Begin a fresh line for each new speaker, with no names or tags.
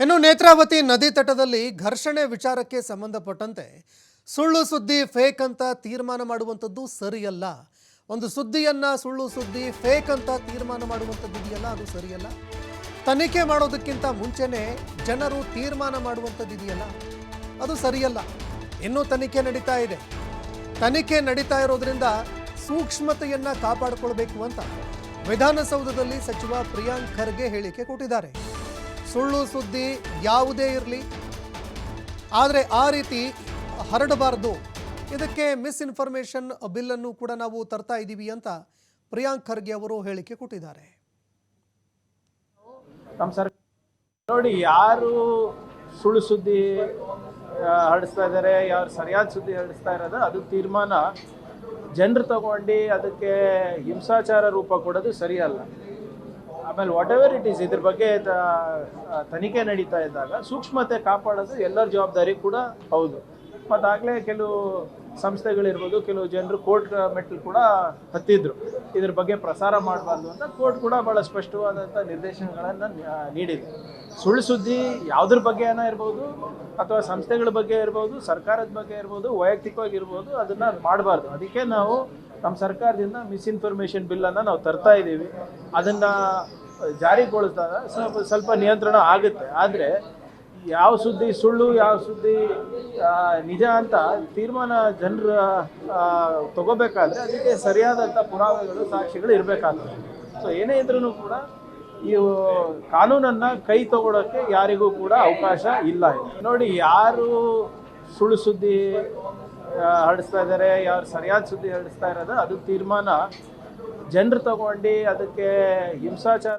ಇನ್ನು ನೇತ್ರಾವತಿ ನದಿ ತಟದಲ್ಲಿ ಘರ್ಷಣೆ ವಿಚಾರಕ್ಕೆ ಸಂಬಂಧಪಟ್ಟಂತೆ ಸುಳ್ಳು ಸುದ್ದಿ ಫೇಕ್ ಅಂತ ತೀರ್ಮಾನ ಮಾಡುವಂಥದ್ದು ಸರಿಯಲ್ಲ. ಒಂದು ಸುದ್ದಿಯನ್ನು ಸುಳ್ಳು ಸುದ್ದಿ ಫೇಕ್ ಅಂತ ತೀರ್ಮಾನ ಮಾಡುವಂಥದ್ದು ಇದೆಯಲ್ಲ, ಅದು ಸರಿಯಲ್ಲ? ತನಿಖೆ ಮಾಡೋದಕ್ಕಿಂತ ಮುಂಚೆನೆ ಜನರು ತೀರ್ಮಾನ ಮಾಡುವಂಥದ್ದು ಇದೆಯಲ್ಲ, ಅದು ಸರಿಯಲ್ಲ. ಇನ್ನೂ ತನಿಖೆ ನಡೀತಾ ಇದೆ. ತನಿಖೆ ನಡೀತಾ ಇರೋದ್ರಿಂದ ಸೂಕ್ಷ್ಮತೆಯನ್ನು ಕಾಪಾಡಿಕೊಳ್ಬೇಕು ಅಂತ ವಿಧಾನಸೌಧದಲ್ಲಿ ಸಚಿವ ಪ್ರಿಯಾಂಕ್ ಖರ್ಗೆ ಹೇಳಿಕೆ ಕೊಟ್ಟಿದ್ದಾರೆ. ಸುಳ್ಳು ಸುದ್ದಿ ಯಾವುದೇ ಇರಲಿ. ಆದರೆ ಆ ರೀತಿ ಹರಡಬಾರದು. ಇದಕ್ಕೆ ಮಿಸ್ಇನ್ಫಾರ್ಮೇಷನ್ ಬಿಲ್ಲನ್ನು ಕೂಡ ನಾವು ತರ್ತಾ ಇದ್ದೀವಿ ಅಂತ ಪ್ರಿಯಾಂಕ್ ಖರ್ಗೆ ಅವರು ಹೇಳಿಕೆ ಕೊಟ್ಟಿದ್ದಾರೆ.
ನೋಡಿ, ಯಾರು ಸುಳ್ಳು ಸುದ್ದಿ ಹರಡಿಸ್ತಾ ಇದ್ದಾರೆ, ಯಾರು ಸರಿಯಾದ ಸುದ್ದಿ ಹರಡಿಸ್ತಾ ಇರೋದು, ಅದು ತೀರ್ಮಾನ ಜನರು ತಗೊಂಡು ಅದಕ್ಕೆ ಹಿಂಸಾಚಾರ ರೂಪ ಕೊಡೋದು ಸರಿಯಲ್ಲ. ಆಮೇಲೆ ವಾಟ್ ಎವರ್ ಇಟ್ ಈಸ್ ಇದ್ರ ಬಗ್ಗೆ ತನಿಖೆ ನಡೀತಾ ಇದ್ದಾಗ ಸೂಕ್ಷ್ಮತೆ ಕಾಪಾಡೋದು ಎಲ್ಲರ ಜವಾಬ್ದಾರಿ ಕೂಡ ಹೌದು. ಮತ್ತಾಗಲೇ ಕೆಲವು ಸಂಸ್ಥೆಗಳಿರ್ಬೋದು, ಕೆಲವು ಜನರು ಕೋರ್ಟ್ ಮೆಟ್ಟಲು ಕೂಡ ಹತ್ತಿದ್ರು. ಇದ್ರ ಬಗ್ಗೆ ಪ್ರಸಾರ ಮಾಡಬಾರ್ದು ಅಂತ ಕೋರ್ಟ್ ಕೂಡ ಭಾಳ ಸ್ಪಷ್ಟವಾದಂಥ ನಿರ್ದೇಶನಗಳನ್ನು ನೀಡಿದೆ. ಸುಳ್ಳು ಸುದ್ದಿ ಯಾವುದ್ರ ಬಗ್ಗೆ ಏನೋ ಇರ್ಬೋದು, ಅಥವಾ ಸಂಸ್ಥೆಗಳ ಬಗ್ಗೆ ಇರ್ಬೋದು, ಸರ್ಕಾರದ ಬಗ್ಗೆ ಇರ್ಬೋದು, ವೈಯಕ್ತಿಕವಾಗಿರ್ಬೋದು, ಅದನ್ನು ಮಾಡಬಾರ್ದು. ಅದಕ್ಕೆ ನಾವು ನಮ್ಮ ಸರ್ಕಾರದಿಂದ ಮಿಸ್ಇನ್ಫಾರ್ಮೇಷನ್ ಬಿಲ್ಲನ್ನು ನಾವು ತರ್ತಾ ಇದ್ದೀವಿ. ಅದನ್ನು ಜಾರಿಗೊಳಿಸಿದಾಗ ಸ್ವಲ್ಪ ಸ್ವಲ್ಪ ನಿಯಂತ್ರಣ ಆಗುತ್ತೆ. ಆದರೆ ಯಾವ ಸುದ್ದಿ ಸುಳ್ಳು, ಯಾವ ಸುದ್ದಿ ನಿಜ ಅಂತ ತೀರ್ಮಾನ ಜನರ ತಗೋಬೇಕಾದ್ರೆ ಅದಕ್ಕೆ ಸರಿಯಾದಂಥ ಪುರಾವೆಗಳು, ಸಾಕ್ಷಿಗಳು ಇರಬೇಕಾಗ್ತದೆ. ಸೊ ಏನೇ ಇದ್ರೂ ಕೂಡ ಈ ಕಾನೂನನ್ನು ಕೈ ತಗೊಳ್ಳೋಕ್ಕೆ ಯಾರಿಗೂ ಕೂಡ ಅವಕಾಶ ಇಲ್ಲ ನೋಡಿ, ಯಾರು ಸುಳ್ಳು ಸುದ್ದಿ ಹರಡಿಸ್ತಾ ಇದ್ದಾರೆ ಯಾರು ಸರಿಯಾದ ಸುದ್ದಿ ಹರಡಿಸ್ತಾ ಇರೋದು ಅದು ತೀರ್ಮಾನ ಜನರು ತಗೊಂಡು ಅದಕ್ಕೆ ಹಿಂಸಾಚಾರ